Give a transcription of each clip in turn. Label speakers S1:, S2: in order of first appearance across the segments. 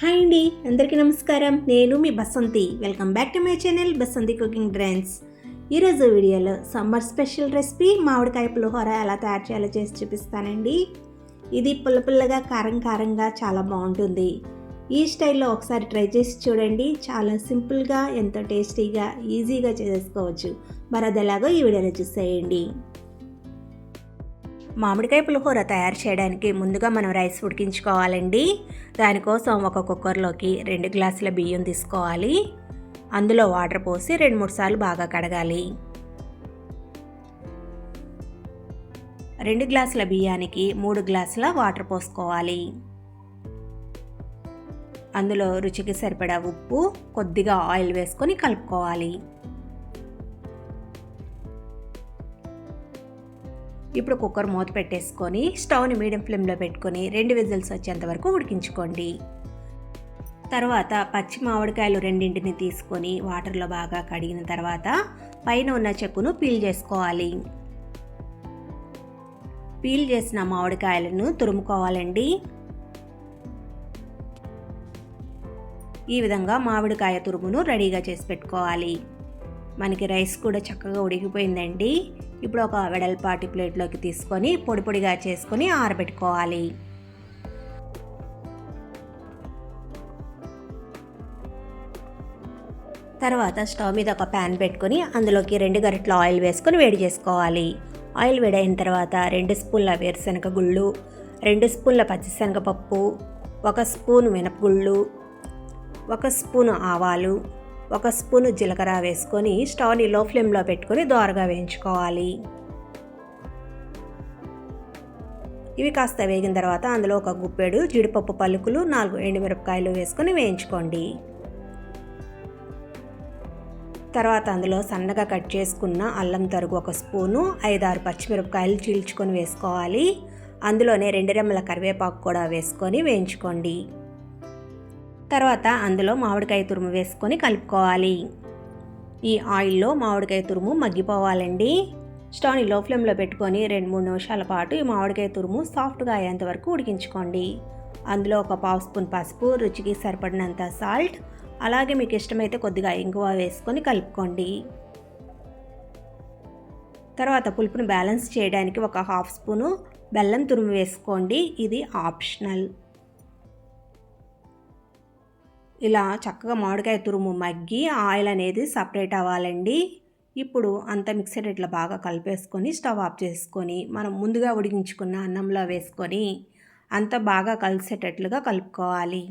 S1: Hi అండి అందరికీ నమస్కారం. నేను మీ Basanthi. Welcome back to my channel Basanthi cooking trends ఈరోజు వీడియోలో సమ్మర్ స్పెషల్ రెసిపీ మామిడికాయ పులిహోర ఎలా తయారు చేయాలో చేసి చూపిస్తానండి. ఇది పుల్ల పుల్లగా కారం కారంగా చాలా బాగుంటుంది. ఈ స్టైల్లో ఒకసారి ట్రై చేసి చూడండి. చాలా సింపుల్గా ఎంతో టేస్టీగా ఈజీగా చేసుకోవచ్చు మరి అది ఎలాగో ఈ వీడియోలో చూసేయండి. మామిడికాయ పులిహోర తయారు చేయడానికి ముందుగా మనం రైస్ ఉడికించుకోవాలండి. దానికోసం ఒక కుక్కర్లోకి రెండు గ్లాసుల బియ్యం తీసుకోవాలి. అందులో వాటర్ పోసి రెండు మూడు సార్లు బాగా కడగాలి. రెండు గ్లాసుల బియ్యానికి మూడు గ్లాసుల వాటర్ పోసుకోవాలి. అందులో రుచికి సరిపడా ఉప్పు కొద్దిగా ఆయిల్ వేసుకొని కలుపుకోవాలి. ఇప్పుడు కుక్కర్ మూత పెట్టేసుకొని స్టవ్ని మీడియం ఫ్లేమ్లో పెట్టుకొని రెండు విజిల్స్ వచ్చేంత వరకు ఉడికించుకోండి. తర్వాత పచ్చి మామిడికాయలు రెండింటిని తీసుకొని వాటర్లో బాగా కడిగిన తర్వాత పైన ఉన్న చెక్కును పీల్ చేసుకోవాలి. పీల్ చేసిన మామిడికాయలను తురుముకోవాలండి. ఈ విధంగా మామిడికాయ తురుమును రెడీగా చేసి పెట్టుకోవాలి. మనకి రైస్ కూడా చక్కగా ఉడికిపోయిందండి. ఇప్పుడు ఒక వెడల్పాటి ప్లేట్లోకి తీసుకొని పొడి పొడిగా చేసుకొని ఆరబెట్టుకోవాలి. తర్వాత స్టవ్ మీద ఒక ప్యాన్ పెట్టుకొని అందులోకి రెండు గరిటల ఆయిల్ వేసుకొని వేడి చేసుకోవాలి. ఆయిల్ వేడైన తర్వాత రెండు స్పూన్ల వేరుశనగ గుళ్ళు రెండు స్పూన్ల పచ్చిశనగపప్పు ఒక స్పూన్ మినపగుళ్ళు ఒక స్పూన్ ఆవాలు ఒక స్పూను జీలకర్ర వేసుకొని స్టవ్ని లో ఫ్లేమ్లో పెట్టుకొని దోరగా వేయించుకోవాలి. ఇవి కాస్త వేగిన తర్వాత అందులో ఒక గుప్పెడు జీడిపప్పు పలుకులు నాలుగు ఎండుమిరపకాయలు వేసుకొని వేయించుకోండి. తర్వాత అందులో సన్నగా కట్ చేసుకున్న అల్లం తరుగు ఒక స్పూను ఐదారు పచ్చిమిరపకాయలు చీల్చుకొని వేసుకోవాలి. అందులోనే రెండు రెమ్మల కరివేపాకు కూడా వేసుకొని వేయించుకోండి. తర్వాత అందులో మామిడికాయ తురుము వేసుకొని కలుపుకోవాలి. ఈ ఆయిల్లో మామిడికాయ తురుము మగ్గిపోవాలండి. స్టవ్ని లో ఫ్లేమ్లో పెట్టుకొని రెండు మూడు నిమిషాల పాటు ఈ మామిడికాయ తురుము సాఫ్ట్గా అయ్యేంత వరకు ఉడికించుకోండి. అందులో ఒక పావు స్పూన్ పసుపు రుచికి సరిపడినంత సాల్ట్ అలాగే మీకు ఇష్టమైతే కొద్దిగా ఇంగువ వేసుకొని కలుపుకోండి. తర్వాత పులుపును బ్యాలెన్స్ చేయడానికి ఒక హాఫ్ స్పూను బెల్లం తురుము వేసుకోండి. ఇది ఆప్షనల్. ఇలా చక్కగా మామిడికాయ తురుము మగ్గి ఆయిల్ అనేది సపరేట్ అవ్వాలండి. ఇప్పుడు అంత మిక్సర్ ఇట్లా బాగా కలిపేసుకొని స్టవ్ ఆఫ్ చేసుకొని మనం ముందుగా ఉడికించుకున్న అన్నంలో వేసుకొని అంత బాగా కలిసేటట్లుగా కలుపుకోవాలి.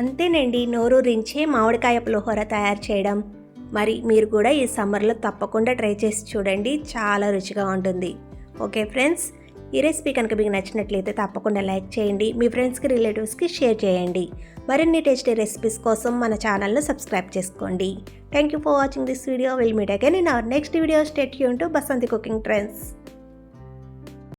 S1: అంతేనండి నోరూరించే మామిడికాయ పులిహోర తయారు చేయడం. మరి మీరు కూడా ఈ సమ్మర్లో తప్పకుండా ట్రై చేసి చూడండి చాలా రుచిగా ఉంటుంది. ఓకే ఫ్రెండ్స్ ఈ రెసిపీ కనుక మీకు నచ్చినట్లయితే తప్పకుండా లైక్ చేయండి మీ ఫ్రెండ్స్కి రిలేటివ్స్కి షేర్ చేయండి. మరిన్ని టేస్టీ రెసిపీస్ కోసం మన ఛానల్ను సబ్స్క్రైబ్ చేసుకోండి. Thank you for watching this video will meet again in our next video stay Yoon to Basanti cooking trends